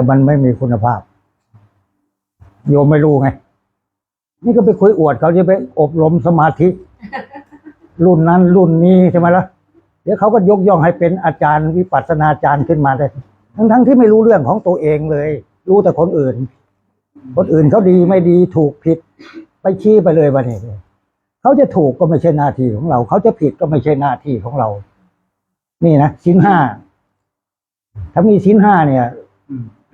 แต่มันไม่มีคุณภาพ โยมไม่รู้ไง นี่ก็ไปคุยอวดเขาจะไปอบรมสมาธิ รุ่นนั้นรุ่นนี้ใช่ไหมล่ะเดี๋ยวเขาก็ยกย่องให้เป็นอาจารย์วิปัสสนาจารย์ขึ้นมาเลยทั้งทั้งๆที่ไม่รู้เรื่องของตัวเองเลย รู้แต่คนอื่น คนอื่นเขาดีไม่ดีถูกผิด ไปชี้ไปเลยวันนี้เขาจะถูกก็ไม่ใช่หน้าที่ของเรา เขาจะผิดก็ไม่ใช่หน้าที่ของเรา นี่นะชิ้นห้า ถ้ามีชิ้นห้าเนี่ย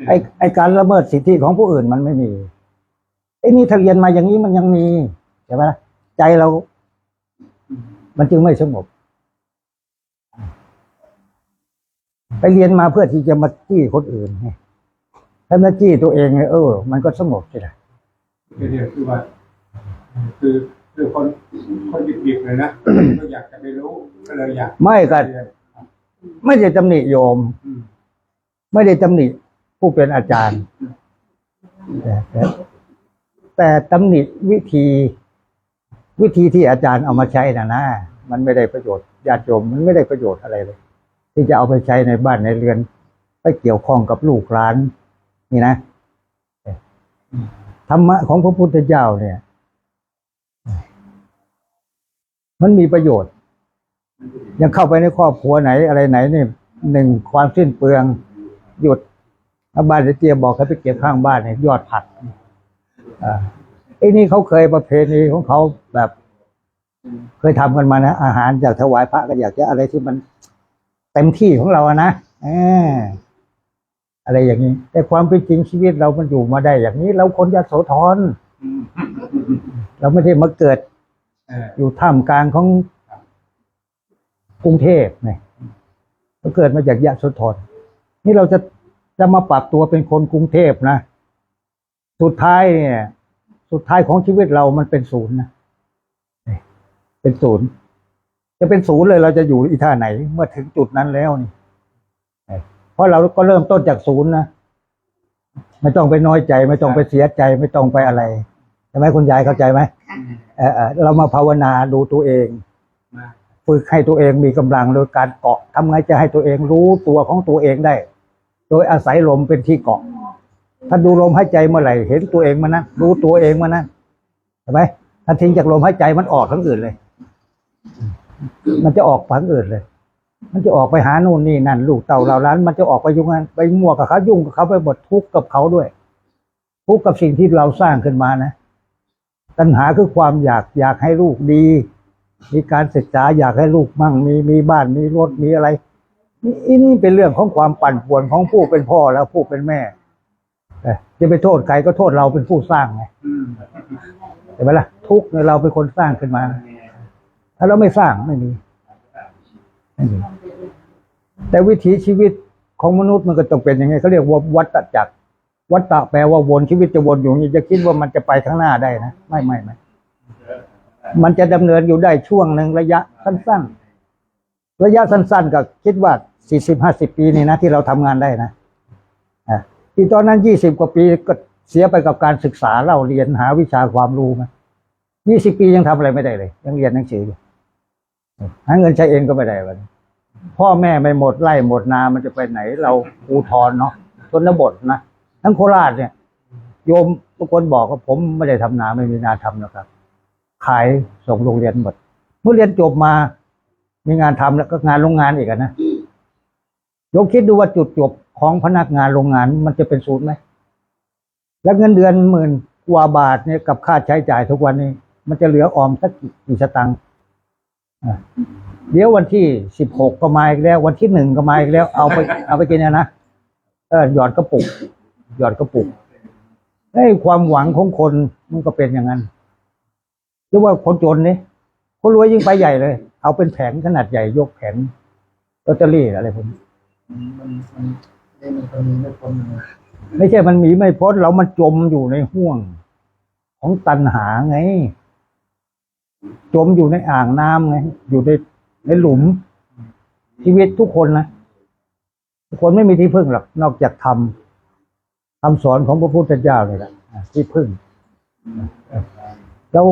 ไอไอการละเมิดสิทธิของผู้อื่นมันไม่มีไอ้นี่ถ้าเรียนมาอย่างนี้มันยังมีใช่ไหมล่ะใจเรา มันจึงไม่สงบไปเรียนมาเพื่อที่จะมาจี้คนอื่นไงถ้ามาจี้ตัวเองเนี่ยเออ มันก็สงบใช่ไหมคือเดียวคือว่าคือคือคนคนดิบๆเลยนะก็อยากจะไปรู้ก็เลยอยาก ไม่ก็เรียนไม่ได้ตำหนิโยมอืมไม่ได้ตำหนิ ผู้เป็นอาจารย์ แต่แต่ตำหนิวิธีวิธีที่อาจารย์เอามาใช้นะนะมันไม่ได้ประโยชน์ญาติโยมมันไม่ได้ประโยชน์อะไรเลย ที่จะเอาไปใช้ในบ้านในเรือน ไปเกี่ยวข้องกับลูกหลาน นี่นะธรรมะของพระพุทธเจ้าเนี่ย มันมีประโยชน์ ยังเข้าไปในครอบครัวไหนอะไรไหนนี่หนึ่งความสิ้นเปลืองหยุด ถ้าบ้านเจียบอกให้ไปเก็บข้างบ้านเนี่ยยอดผักอ่าไอ้นี่เขาเคยประเพณีของเขาแบบ เคยทำกันมานะอาหารอยากถวายพระก็อยากจะอะไรที่มันเต็มที่ของเราอะนะอออะไรอย่างนี้ แต่ความเป็นจริงชีวิตเรามันอยู่มาได้ อย่างนี้ เราคนยโสธรเราไม่ได้มาเกิดอออยู่ท่ามกลางของกรุงเทพเนี่ยเราเกิดมาจากยะโสธรนี่เราจะ จะมาปรับตัวเป็นคนกรุงเทพนะ สุดท้ายเนี่ย สุดท้ายของชีวิตเรามันเป็นศูนย์นะนี่เป็นศูนย์ จะเป็นศูนย์เลยเราจะอยู่อีท่าไหน เมื่อถึงจุดนั้นแล้วนี่นี่เพราะเราก็เริ่มต้นจากศูนย์นะไม่ต้องไปน้อยใจ ไม่ต้องไปเสียใจ ไม่ต้องไปอะไรใช่ไหมคุณยายเข้าใจไหมเอ่อเอ่อเรามาภาวนาดูตัวเองมาฝึกให้ตัวเองมีกำลังโดยการเกาะทำไงจะให้ตัวเองรู้ตัวของตัวเองได้ โดยอาศัยลมเป็นที่เกาะ ถ้าดูลมหายใจเมื่อไหร่เห็นตัวเองมานะรู้ตัวเองมานะเห็นไหมถ้าทิ้งจากลมหายใจมันออกทั้งอื่นเลย มันจะออกทั้งอื่นเลย มันจะออกไปหาโน่นนี่นั่นลูกเต่าเราล้านมันจะออกไปยุ่งกันไปมั่วกับเขายุ่งกับเขาไปหมดทุกข์กับเขาด้วยทุกข์กับสิ่งที่เราสร้างขึ้นมานะตัณหาคือความอยากอยากให้ลูกดี มีการศึกษาอยากให้ลูกมั่งมีมีบ้านมีรถมีอะไร นี่อีนี่เป็นเรื่องของความปั่นป่วนของผู้เป็นพ่อแล้วผู้เป็นแม่จะไปโทษใครก็โทษเราเป็นผู้สร้างไงเห็นไหมล่ะ ทุกเนี่ยเราเป็นคนสร้างขึ้นมา ถ้าเราไม่สร้างไม่มีไม่มีแต่วิถีชีวิตของมนุษย์มันก็ต้องเป็นยังไงเขาเรียกว่าวัฏจักร วัฏฏะแปลว่าวนชีวิตจะวนอยู่นี้จะคิดว่ามันจะไปข้างหน้าได้นะไม่ไม่ไม่มันจะดำเนินอยู่ได้ช่วงหนึ่งระยะสั้น ๆ ระยะสั้น ๆ ก็คิดว่า สี่สิบห้าสิบปีนี่นะที่เราทำงานได้นะที่ตอนนั้นยี่สิบกว่าปีก็เสียไปกับการศึกษาเล่าเรียนหาวิชาความรู้มายี่สิบปียังทำอะไรไม่ได้เลย ยังเรียนหนังสืออยู่หาเงินใช้เองก็ไม่ได้วันพ่อแม่ไม่หมดไร่หมดนามันจะไปไหน เราอูทรเนาะชนบทนะทั้งโคราชเนี่ย โยมทุกคนบอกว่าผมไม่ได้ทำนาไม่มีนาทำนะครับ ขายส่งโรงเรียนหมด เมื่อเรียนจบมา มีงานทำแล้วก็งานโรงงานอีกนะ ยมคิดดูว่าจุดจบของพนักงานโรงงานมันจะเป็นศูนย์ไหม แล้วเงินเดือนหมื่นกว่าบาทเนี่ยกับค่าใช้จ่ายทุกวันนี้ มันจะเหลือออมสักกี่สตังค์เดี๋ยววันที่สิบหกก็มาอีกแล้ว วันที่หนึ่งก็มาอีกแล้ว เอาไปเอาไปกินนะนะเออหยอดกระปุก หยอดกระปุกไอ้ความหวังของคนมันก็เป็นอย่างนั้นเรียกว่าคนจนนี่คนรวยยิ่งไปใหญ่เลย เอาเป็นแผงขนาดใหญ่ยกแผงลอตเตอรี่อะไรพวกนี้ มันมันไมีคนมีไม่คนหนึ่งไม่ใช่มันหนีไม่พ้นเรามันจมอยู่ในห่วง ของตันหาไง จมอยู่ในอ่างน้ำไง อยู่ในในหลุม ชีวิตทุกคนนะทุกคนไม่มีที่พึ่งหรอกนอกจากทำคำสอนของพระพุทธเจ้านี่แหละที่พึ่งเรา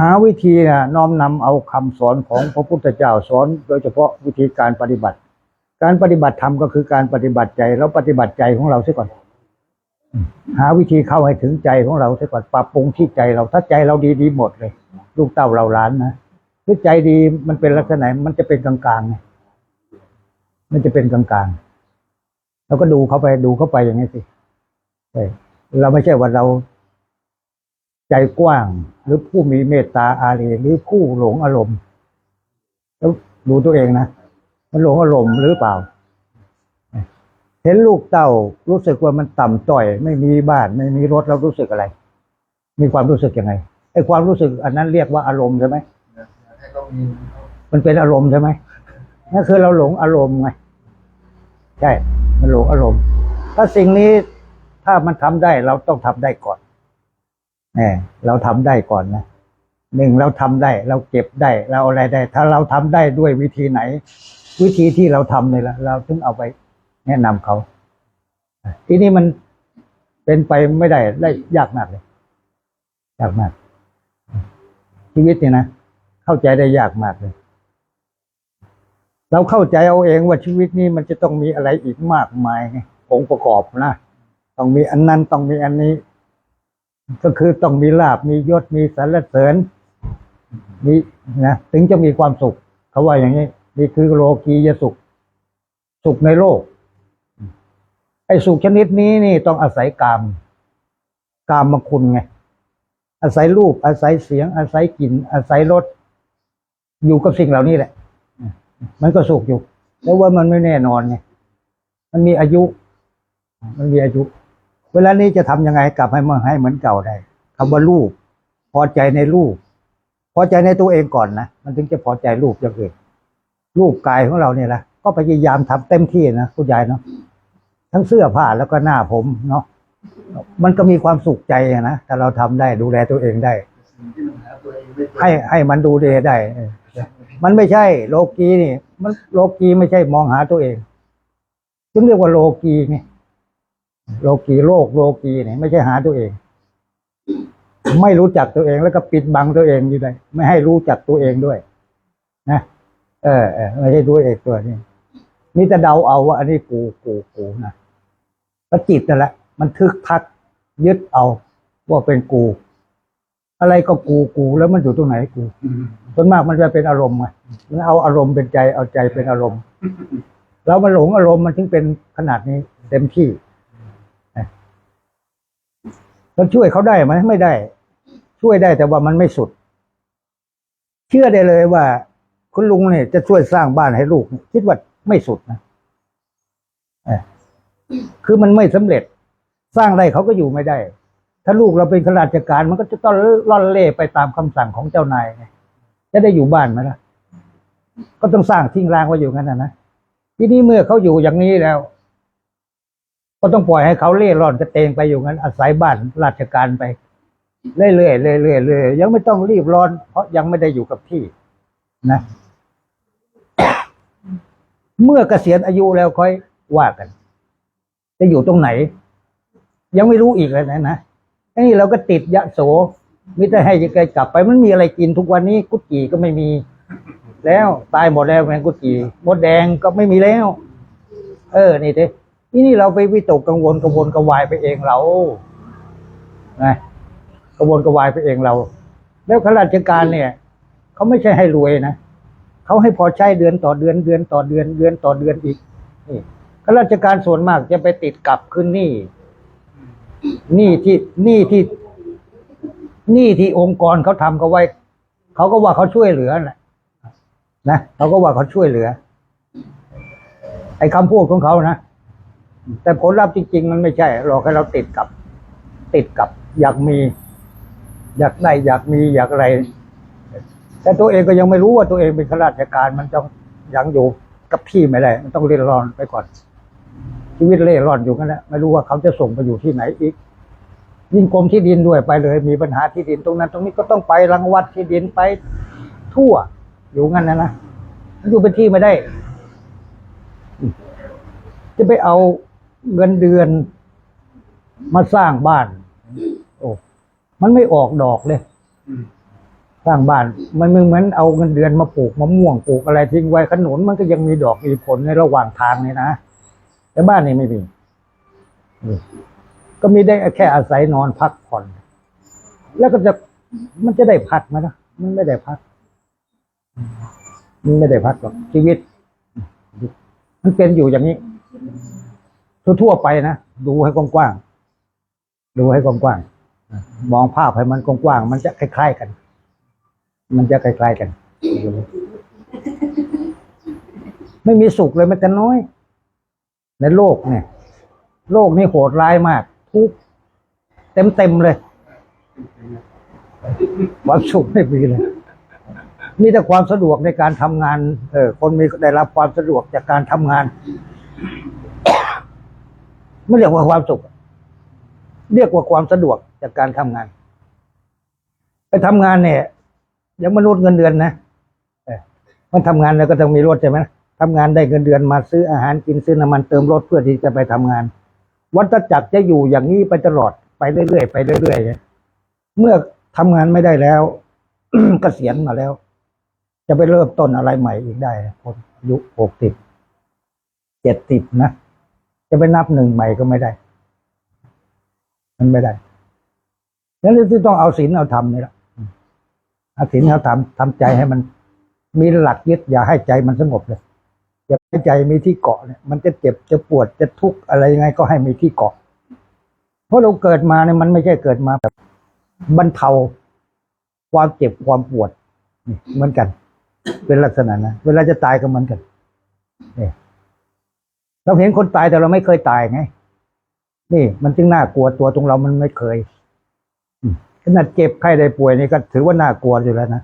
หาวิธีนะน้อมนำเอาคำสอนของพระพุทธเจ้าสอน โดยเฉพาะวิธีการปฏิบัติ การปฏิบัติธรรมก็คือการปฏิบัติใจเราปฏิบัติใจของเราเสียก่อน หาวิธีเข้าให้ถึงใจของเราเสียก่อนปรับปรุงที่ใจเราถ้าใจเราดีดีหมดเลย ลูกเต้าเราล้านนะถ้าใจดีมันเป็นลักษณะไหนมันจะเป็นกลางๆไงมันจะเป็นกลางๆเราก็ดูเข้าไปดูเข้าไปอย่างนี้สิเออเราไม่ใช่ว่าเรา ใจกว้าง หรือผู้มีเมตตาอารีหรือผู้หลงอารมณ์แล้วดูตัวเองนะ มันหลงอารมณ์หรือเปล่า เห็นลูกเต้ารู้สึกว่ามันต่ำต้อย ไม่มีบ้านไม่มีรถเรารู้สึกอะไร มีความรู้สึกยังไงไอ้ความรู้สึกอันนั้นเรียกว่าอารมณ์ใช่ไหมมันเป็นอารมณ์ใช่ไหมนั่นคือเราหลงอารมณ์ไงใช่มันหลงอารมณ์ ถ้าสิ่งนี้ถ้ามันทำได้เราต้องทำได้ก่อนแหมเราทำได้ก่อนนะหนึ่งเราทำได้ เราเก็บได้ เราอะไรได้ ถ้าเราทำได้ด้วยวิธีไหน วิธีที่เราทำเนี่ยละเราถึงเอาไปแนะนำเขาทีนี้มันเป็นไปไม่ได้ได้ยากมากเลยยากมาก ชีวิตเนี่ยนะเข้าใจได้ยากมากเลย เราเข้าใจเอาเองว่าชีวิตนี้มันจะต้องมีอะไรอีกมากมายองค์ประกอบนะต้องมีอันนั้นต้องมีอันนี้ ก็คือต้องมีลาบมียศมีสรรเสริญมีนะถึงจะมีความสุขเขาว่าอย่างนี้ นี่คือโลกียสุข สุขในโลก ไอ้สุขชนิดนี้นี่ต้องอาศัยกาม กามมาคุณไง อาศัยรูป อาศัยเสียง อาศัยกลิ่น อาศัยรส อยู่กับสิ่งเหล่านี้แหละ มันก็สุขอยู่แล้วว่ามันไม่แน่นอนไง มันมีอายุ มันมีอายุ เวลานี้จะทำยังไงกลับให้มันให้เหมือนเก่าได้คำว่ารูป พอใจในรูป พอใจในตัวเองก่อนนะ มันถึงจะพอใจรูปอย่างอื่น รูปกายของเราเนี่ยแหละก็พยายามทำเต็มที่นะคุณยายเนาะทั้งเสื้อผ้าแล้วก็หน้าผมเนาะมันก็มีความสุขใจนะถ้าเราทำได้ดูแลตัวเองได้ ให้ให้มันดูแลได้ มันไม่ใช่โลกีนี่ มันโลกีไม่ใช่มองหาตัวเองจึงเรียกว่าโลกีไงโลกีโลกโลกีเนี่ยไม่ใช่หาตัวเอง ไม่รู้จักตัวเองแล้วก็ปิดบังตัวเองอยู่เลยไม่ให้รู้จักตัวเองด้วย นะ เออเออไม่ใช่ตัวเองตัวนี้นี่จะเดาเอาว่า อันนี้กูกูกูนะก็จิตนั่นแหละ มันทึกทักยึดเอา ว่าเป็นกู อะไรก็กูกูแล้วมันอยู่ตรงไหนกูส่วนมากมันจะเป็นอารมณ์ไงมันเอาอารมณ์เป็นใจเอาใจเป็นอารมณ์แล้วมันหลงอารมณ์มันถึงเป็นขนาดนี้ เต็มที่นะมันช่วยเขาได้ไหมไม่ได้ ช่วยได้แต่ว่ามันไม่สุด เชื่อได้เลยว่า คุณลุงเนี่ยจะช่วยสร้างบ้านให้ลูก คิดว่าไม่สุดนะคือมันไม่สำเร็จ สร้างได้เขาก็อยู่ไม่ได้ ถ้าลูกเราเป็นข้าราชการ มันก็จะต้องล่อนเล่ไปตามคำสั่งของเจ้านายไงจะได้อยู่บ้านไหมล่ะ ก็ต้องสร้างทิ้งร้างไว้อยู่งั้นนะนะทีนี้เมื่อเขาอยู่อย่างนี้แล้ว ก็ต้องปล่อยให้เขาเล่ร่อนกระเตงไปอยู่งั้นอาศัยบ้านราชการไปเรื่อยๆเรื่อยๆเรื่อยๆยังไม่ต้องรีบร้อน เพราะยังไม่ได้อยู่กับที่นะ เมื่อเกษียณอายุแล้วค่อยว่ากัน จะอยู่ตรงไหน ยังไม่รู้อีกเลยนะนะไอ้นี่เราก็ติดยะโสมิแต่ให้แกกลับไป มันมีอะไรกินทุกวันนี้กุดจีก็ไม่มี แล้วตายหมดแล้วแมงกุดจีมดแดงก็ไม่มีแล้ว เออ นี่เด้ที่นี่เราไปวิตกกังวลกังวลกระวายไปเองเรานะกังวลกระวายไปเองเรา แล้วข้าราชการเนี่ยเขาไม่ใช่ให้รวยนะ เขาให้พอใช้เดือนต่อเดือนเดือนต่อเดือนเดือนต่อเดือนอีกนี่ข้าราชการส่วนมากจะไปติดกับขึ้นหนี่หนี่ที่หนี่ที่หนี่ที่องค์กรเขาทำเขาไว้ เขาก็ว่าเขาช่วยเหลือนะนะเขาก็ว่าเขาช่วยเหลือ ไอ้คำพูดของเขานะแต่ผลลัพธ์จริงๆ มันไม่ใช่หรอกให้เราติดกับ ติดกับ อยากมี อยากได้อยากมีอยากอะไร แต่ตัวเองก็ยังไม่รู้ว่าตัวเองเป็นข้าราชการ มันต้องยังอยู่กับที่ไม่ได้มันต้องเรียนรอนไปก่อน ชีวิตเล่ร่อนอยู่กันแหละไม่รู้ว่าเขาจะส่งไปอยู่ที่ไหนอีก ยิ่งกรมที่ดินด้วยไปเลย มีปัญหาที่ดินตรงนั้น ตรงนี้ก็ต้องไปรังวัดที่ดินไปทั่วอยู่งั้นนะนะมันอยู่เป็นที่ไม่ได้ จะไปเอาเงินเดือนมาสร้างบ้าน โอ้มันไม่ออกดอกเลย สร้างบ้าน มันเหมือนเอาเงินเดือนมาปลูกมะม่วงปลูกอะไรทิ้งไว้ขนุนมันก็ยังมีดอกมีผลในระหว่างทางเนี่ยนะแต่บ้านนี่ไม่มีก็มีได้แค่อาศัยนอนพักผ่อน แล้วก็จะมันจะได้พักไหมนะมันไม่ได้พัก มันไม่ได้พักหรอกชีวิต มันเป็นอยู่อย่างนี้ทั่วๆไปนะดูให้กว้างๆดูให้กว้างๆมองภาพให้มันกว้างๆมันจะคล้ายๆกัน มันจะคล้ายๆกัน ไม่มีสุขเลยมันจะน้อย ในโลกเนี่ย โลกนี้โหดร้ายมาก ทุกข์เต็มๆเลย ความสุขไม่มีเลย มีแต่ความสะดวกในการทำงาน เออ คนมีได้รับความสะดวกจากการทำงาน ไม่เรียกว่าความสุข เรียกว่าความสะดวกจากการทำงาน ไปทำงานเนี่ย ยังมนุษย์เงินเดือนนะมันทำงานแล้วก็ต้องมีรถใช่ไหมทำงานได้เงินเดือนมาซื้ออาหารกินซื้อน้ำมันเติมรถเพื่อที่จะไปทำงาน วัฏจักรจะอยู่อย่างนี้ไปตลอดไปเรื่อยๆไปเรื่อยๆเมื่อทำงานไม่ได้แล้วเกษียณมาแล้ว จะไปเริ่มต้นอะไรใหม่อีกได้คนอายุหกสิบเจ็ดสิบนะจะไปนับหนึ่งใหม่ก็ไม่ได้ มันไม่ได้งั้นที่ต้องเอาศีลเอาธรรมนี่แหละ อาศีลเอาธรรมทำใจให้มัน มีหลักยึดอย่าให้ใจมันสงบเลยอย่าให้ใจมีที่เกาะเนี่ยมันจะเจ็บจะปวดจะทุกข์อะไรยังไงก็ให้มีที่เกาะ เพราะเราเกิดมาเนี่ยมันไม่ใช่เกิดมาแบบบรรเทาความเจ็บความปวดนี่เหมือนกัน เป็นลักษณะนะเวลาจะตายก็เหมือนกันนี่เราเห็นคนตายแต่เราไม่เคยตายไง นี่ มันจึงน่ากลัวตัวตรงเรามันไม่เคย ขนาดเจ็บไข้ได้ป่วยนี่ก็ถือว่าน่ากลัวอยู่แล้วนะ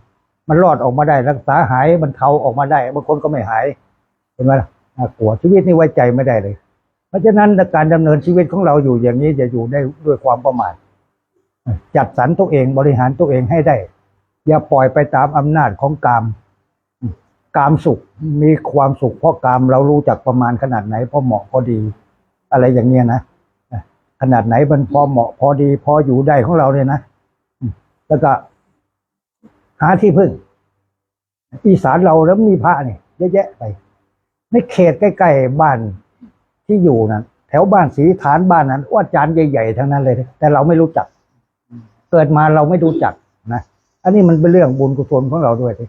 มันรอดออกมาได้รักษาหายมันเทาออกมาได้บางคนก็ไม่หายเห็นไหมล่ะน่ากลัวชีวิตนี่ไว้ใจไม่ได้เลย เพราะฉะนั้นการดำเนินชีวิตของเราอยู่อย่างนี้จะอยู่ได้ด้วยความประมาทจัดสรรตัวเองบริหารตัวเองให้ได้ อย่าปล่อยไปตามอำนาจของกามกามสุขมีความสุขเพราะกามเรารู้จักประมาณขนาดไหนพอเหมาะพอดี อะไรอย่างเงี้ยนะขนาดไหนมันพอเหมาะพอดี พออยู่ได้ของเราเนี่ยนะ แล้วก็หาที่พึ่ง อีสานเราแล้วมีพระนี่เยอะแยะไปในเขตใกล้ๆบ้านที่อยู่นั้นแถวบ้านสีฐานบ้านนั้นว่าจานใหญ่ๆทั้งนั้นเลย แต่เราไม่รู้จัก เกิดมาเราไม่รู้จักนะอันนี้มันเป็นเรื่องบุญกุศลของเราด้วยสิ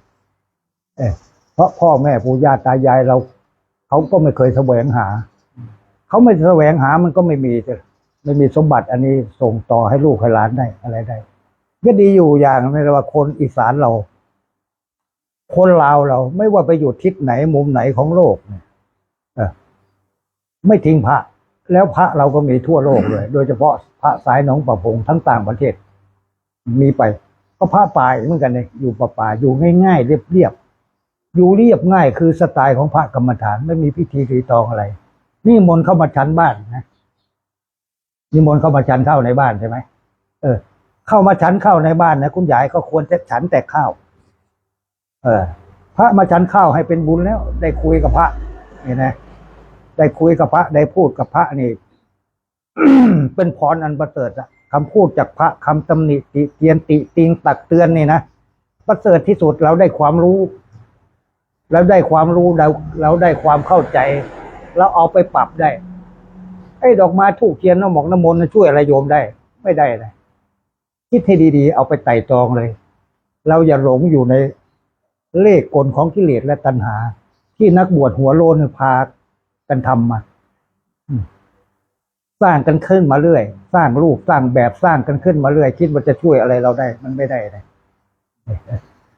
เออเพราะพ่อแม่ปู่ย่าตายายเรา เขาก็ไม่เคยแสวงหา เขาไม่แสวงหามันก็ไม่มีจะไม่มีสมบัติอันนี้ส่งต่อให้ลูกให้หลานได้อะไรได้ ก็ดีอยู่อย่างไม่ว่าคนอีสานเรา คนลาวเรา ไม่ว่าไปอยู่ทิศไหนมุมไหนของโลกเนี่ยไม่ทิ้งพระ แล้วพระเราก็มีทั่วโลกเลย โดยเฉพาะพระสายหนองประพงทั้งต่างประเทศ มีไปก็พระป่าเหมือนกันเลยอยู่ป่าป่าอยู่ง่ายๆเรียบๆอยู่เรียบง่ายคือสไตล์ของพระกรรมฐานไม่มีพิธีรีตองอะไร นี่มนเข้ามาชั้นบ้านนะนี่มนเข้ามาชั้นเข้าในบ้านใช่ไหมเออ เข้ามาชันข้าวในบ้านนะคุณยายก็ควรจะฉันแต่ข้าว เออ พระมาฉันข้าวให้เป็นบุญแล้ว ได้คุยกับพระนี่นะได้คุยกับพระ ได้พูดกับพระนี่เป็นพรอันประเสริฐอะคำพูดจากพระคำตำหนิติเตียนติติงตักเตือนนี่นะประเสริฐที่สุดเราได้ความรู้เราได้ความรู้เราเราได้ความเข้าใจเราเอาไปปรับได้ไอ้ดอกไม้ทูกเทียนน้ำหมอกน้ำมนต์ช่วยอะไรโยมได้ ไม่ได้เลย คิดให้ดีๆ เอาไปไต่ตรองเลย เราอย่าหลงอยู่ในเลขกลของกิเลสและตัณหา ที่นักบวชหัวโลนพากันทำมาสร้างกันขึ้นมาเรื่อย สร้างรูปสร้างแบบสร้างกันขึ้นมาเรื่อย คิดว่าจะช่วยอะไรเราได้ มันไม่ได้เลย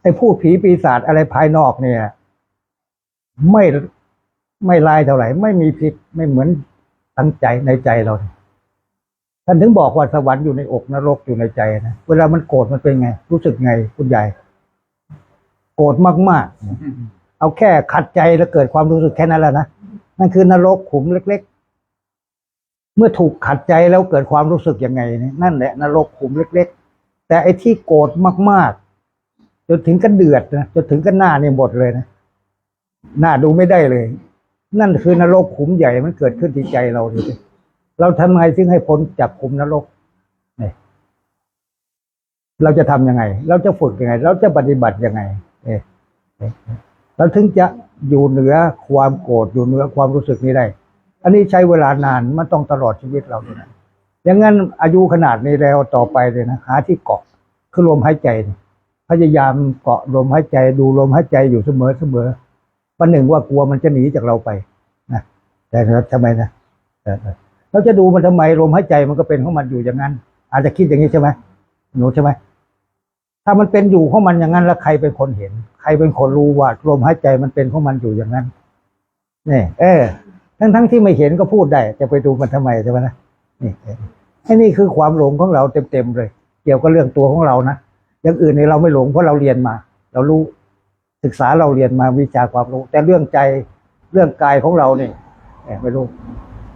ไอ้ผู้ผีปีศาจอะไรภายนอกเนี่ย ไม่ไม่ลายเท่าไหร่ ไม่มีพิษไม่เหมือนตั้งใจในใจเรา ท่านถึงบอกว่าสวรรค์อยู่ในอกนรกอยู่ในใจนะเวลามันโกรธมันเป็นไง รู้สึกไงคุณยายโกรธมากๆ เอาแค่ขัดใจแล้วเกิดความรู้สึกแค่นั้นแหละนะนั่นคือนรกขุมเล็ก ๆ เมื่อถูกขัดใจแล้วเกิดความรู้สึกยังไงนั่นแหละนรกขุมเล็ก ๆ แต่ไอ้ที่โกรธมากๆ จนถึงกันเดือดนะจนถึงกันหน้าเนี่ยหมดเลยนะหน้าดูไม่ได้เลย นั่นคือนรกขุมใหญ่มันเกิดขึ้นที่ใจเราดูสิ เราทำไงซึ่งให้พ้นจากขุมนรกเราจะทำยังไง เราจะฝึกยังไง เราจะปฏิบัติยังไงเอ๊ะเอ๊ะเราถึงจะอยู่เหนือความโกรธอยู่เหนือความรู้สึกนี้ได้ อันนี้ใช้เวลานานมันต้องตลอดชีวิตเราเลยนะอย่างนั้นอายุขนาดนี้แล้วต่อไปเลยนะหาที่เกาะคือลมหายใจ พยายามเกาะลมหายใจ ดูลมหายใจอยู่เสมอเสมอวันหนึ่งว่ากลัวมันจะหนีจากเราไปนะแต่ทำไมนะ เราจะดูมันทำไมลมหายใจมันก็เป็นของมันอยู่อย่างนั้น อาจจะคิดอย่างนี้ใช่ไหมหนูใช่ไหมถ้ามันเป็นอยู่ของมันอย่างนั้นแล้วใครเป็นคนเห็น ใครเป็นคนรู้ว่าลมหายใจมันเป็นของมันอยู่อย่างนั้นนี่ เออ ทั้งทั้งที่ไม่เห็นก็พูดได้ จะไปดูมันทำไมใช่ไหมนะนี่ไอ้นี่คือความหลงของเราเต็มๆเลย เกี่ยวกับเรื่องตัวของเรานะอย่างอื่นเนี่ยเราไม่หลงเพราะเราเรียนมา เรารู้ศึกษาเราเรียนมาวิชาความรู้ แต่เรื่องใจเรื่องกายของเราเนี่ยไม่รู้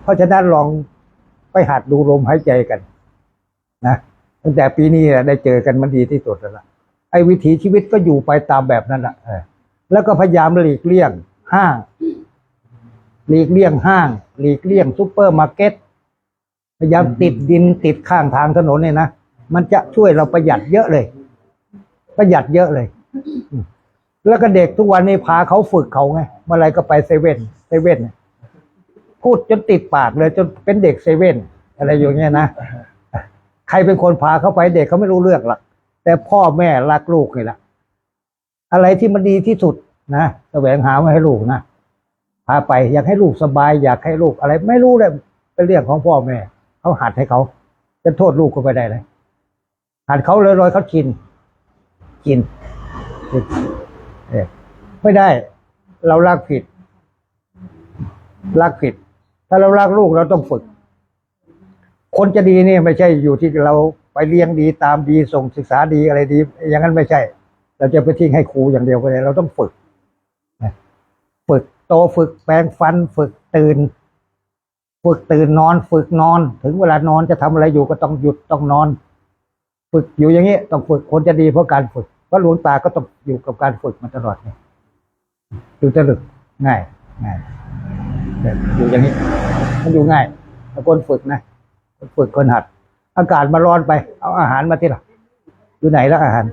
เพราะฉะนั้นลองไปหัดดูลมหายใจกัน นะตั้งแต่ปีนี้ได้เจอกันมันดีที่สุดแล้วล่ะไอ้วิถีชีวิตก็อยู่ไปตามแบบนั้นแหละแล้วก็พยายามหลีกเลี่ยงห้าง หลีกเลี่ยงห้าง หลีกเลี่ยงซูเปอร์มาร์เก็ตพยายามติดดินติดข้างทางถนนเนี่ยนะมันจะช่วยเราประหยัดเยอะเลย ประหยัดเยอะเลย แล้วก็เด็กทุกวันนี้พาเขาฝึกเขาไงเมื่อไรก็ไปเซเว่นเซเว่นเนี่ย พูดจนติดปากเลยจนเป็นเด็กเซเว่นอะไรอย่างเงี้ยนะใครเป็นคนพาเขาไปเด็กเขาไม่รู้เรื่องหรอกแต่พ่อแม่รักลูกนี่แหละอะไรที่มันดีที่สุดนะแสวงหามาให้ลูกนะพาไปอยากให้ลูกสบาย อยากให้ลูกอะไร ไม่รู้เลยเป็นเรื่องของพ่อแม่เขาหัดให้เขาจะโทษลูกก็ไปได้เลยหัดเขาเลยลอยๆเขากิน กินกินเออไม่ได้ เรารักผิดรักผิด ถ้าเรารักลูกเราต้องฝึก คนจะดีเนี่ยไม่ใช่อยู่ที่เราไปเลี้ยงดีตามดีส่งศึกษาดีอะไรดี อย่างนั้นไม่ใช่ เราจะไปทิ้งให้ครูอย่างเดียวก็ได้เราต้องฝึกฝึกโตฝึกแปรงฟัน ฝึกตื่น ฝึกตื่นนอน ฝึกนอน ถึงเวลานอนจะทำอะไรอยู่ก็ต้องหยุดต้องนอน ฝึกอยู่อย่างนี้ต้องฝึกคนจะดีเพราะการฝึกเพราะหลวงตาก็ต้องอยู่กับการฝึกมาตลอดไงอยู่ตะลึกง่ายง่ายอยู่อย่างนี้ มันอยู่ง่ายแต่คนฝึกนะฝึกคนหัด อากาศมาร้อนไป เอาอาหารมาที่ละอยู่ไหนแล้วอาหาร